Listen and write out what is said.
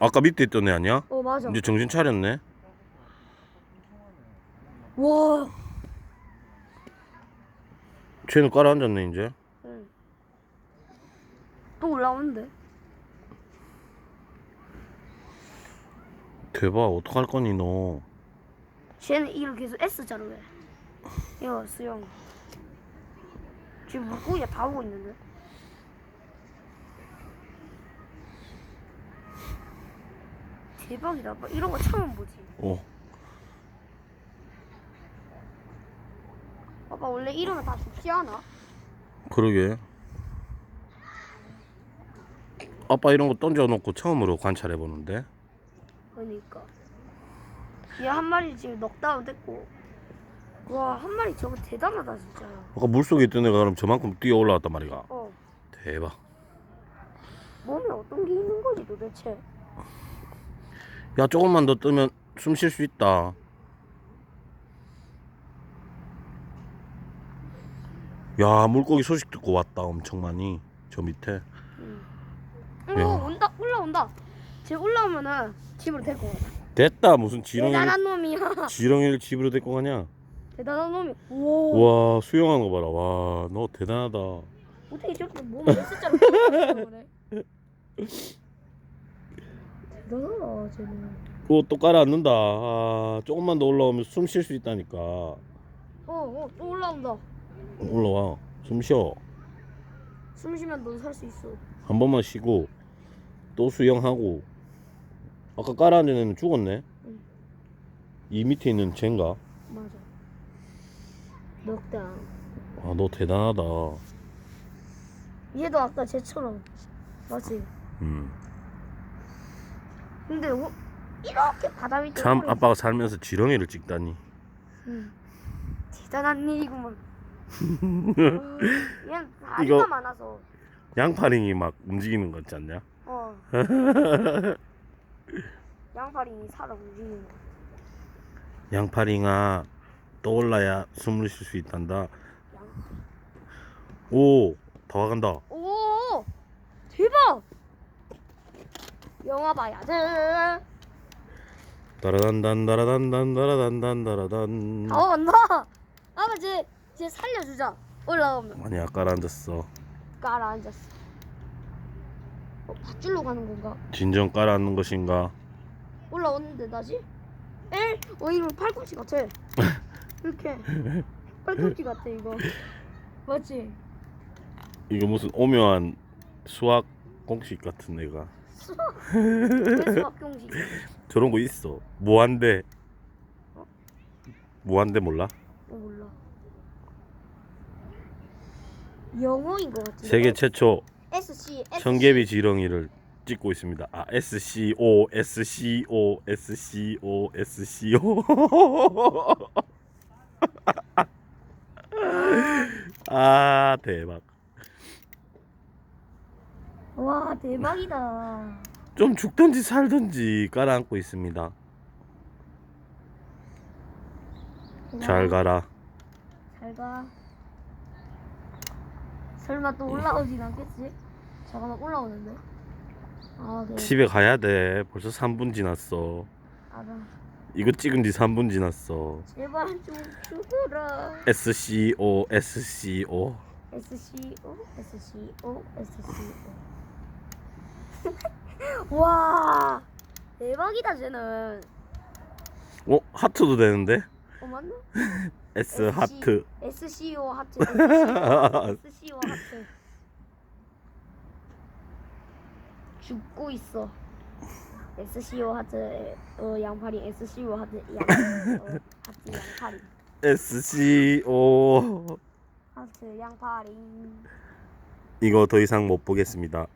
아까 밑에 있던 애 아니야? 어 맞아. 이제 정신 차렸네. 와. 쟤는 깔아앉았네 이제. 응. 또 올라오는데. 대박 어떡할 거니 너. 쟤는 이걸 계속 S자로 해. 이거 수영. 지금 물고기가 다 오고 있는데. 대박이다. 뭐 이런 거 처음 보지. 어. 아빠 원래 이러면 다 죽지 않아? 그러게. 아빠 이런 거 던져놓고 처음으로 관찰해 보는데. 그러니까. 얘 한 마리 지금 넉다운 됐고. 와, 한 마리 저거 대단하다, 진짜. 아까 물 속에 있던 애가 그럼 저만큼 뛰어 올라왔단 말이가. 어. 대박. 몸에 어떤 게 있는 거지, 도대체? 야 조금만 더 뜨면 숨 쉴 수 있다. 야 물고기 소식 듣고 왔다 엄청 많이 저 밑에. 어, 야. 온다, 올라온다. 쟤 올라오면은 집으로 데리고 가. 됐다 무슨 지렁이 대단한 놈이야. 지렁이를 집으로 데리고 가냐? 대단한 놈이. 오. 와 수영하는 거 봐라. 와 너 대단하다. 어떻게 저렇게 몸을 키 대단하다, 쟤는. 그거 또 깔아앉는다. 아, 조금만 더 올라오면 숨 쉴 수 있다니까. 어, 어, 또 올라온다. 올라와. 숨 쉬어. 숨 쉬면 넌 살 수 있어. 한 번만 쉬고 또 수영하고. 아까 깔아앉은 애는 죽었네. 응. 이 밑에 있는 쟤인가? 맞아. 넉다운. 아, 너 대단하다. 얘도 아까 쟤처럼. 맞지? 음. 근데 어, 이렇게 바다 밑에 참 아빠가 살면서 지렁이를 찍다니. 응. 대단한 일이구만. 어, 얘는 다리가 이거- 많아서. 양파링이 막 움직이는 거 같지 않냐? 어. 양파링이 살아 움직이는 거. 양파링아 떠올라야 숨을 쉴 수 있단다. 양. 오, 다 와간다. 오, 대박! 영화 봐야지. 따라단단 따라단단 따라단단 따라단. 다 왔나? 아빠 쟤, 쟤 살려주자. 올라오면 아니야 깔아앉았어. 깔아 앉았어. 어, 밧줄로 가는 건가? 진정 깔아앉는 것인가? 올라오는데 다시? 에? 어 이거 팔꿈치 같아. 이렇게 팔꿈치 같아 이거. 맞지? 이거 무슨 오묘한 수학 공식 같은 애가 그래서 학경식. 저런 거 있어. 무한대. 무한대 몰라? 어 몰라. 영어인 것 같은데. 세계 최초 SC SC. 청개비 지렁이를 찍고 있습니다. 아 SCO SCO SCO SCO 아 대박. 와 대박이다. 좀 죽든지 살든지 깔아앉고 있습니다. 잘 가라. 잘 가. 설마 또 올라오진 않겠지? 잠깐만 올라오는데. 아 그래. 집에 가야 돼. 벌써 3분 지났어. 알아. 이거 찍은 지 3분 지났어. 제발 좀 죽어라. SCO SCO SCO SCO SCO. 와 대박이다 쟤는. 어 하트도 되는데? 어 맞나? S 하트. SCO 하트. SCO, 하트. 죽고 있어. SCO 하트 어 양파리 SCO 하트 양 어, 하트 양파리 SCO 하트 양파리 이거 더 이상 못 보겠습니다.